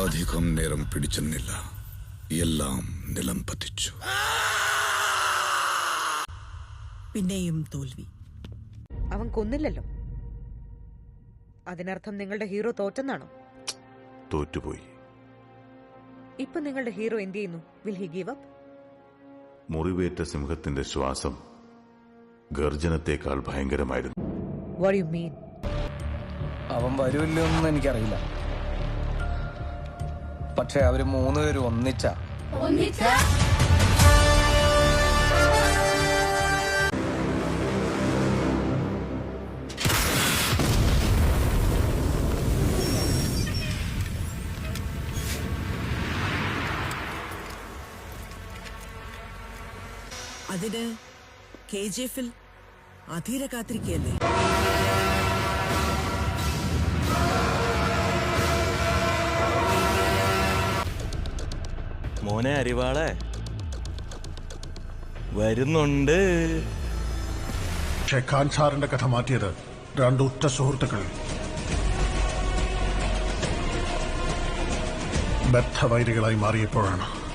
അധികം നേരം പിടിച്ചെന്നില്ല. എല്ലാം നിലം പതിച്ചു. പിന്നെയും തോൽവി. അവൻ കൊന്നില്ലല്ലോ. അതിനർത്ഥം നിങ്ങളുടെ ഹീറോ തോറ്റെന്നാണോ? തോറ്റുപോയി. ഇപ്പൊ നിങ്ങളുടെ ഹീറോ എന്ത് ചെയ്യുന്നു? വിൽ ഹി ഗീവ് അപ്പ് മുറിവേറ്റ സിംഹത്തിന്റെ ശ്വാസം ഗർജനത്തെക്കാൾ ഭയങ്കരമായിരുന്നു. അവൻ വരുമല്ലോ വരുമില്ലെന്ന് എനിക്കറിയില്ല. പക്ഷെ അവർ മൂന്നുപേരും ഒന്നിച്ച. അതിന് കെ ജി എഫിൽ അധീര കാത്തിരിക്കയല്ലേ മോനെ അരിവാളെ. വരുന്നുണ്ട്. പക്ഷേ ഖാൻ സാറിന്റെ കഥ മാറ്റിയത് രണ്ട് ഉറ്റ സുഹൃത്തുക്കൾ. ബദ്ധവൈരികളായി മാറിയപ്പോഴാണ്.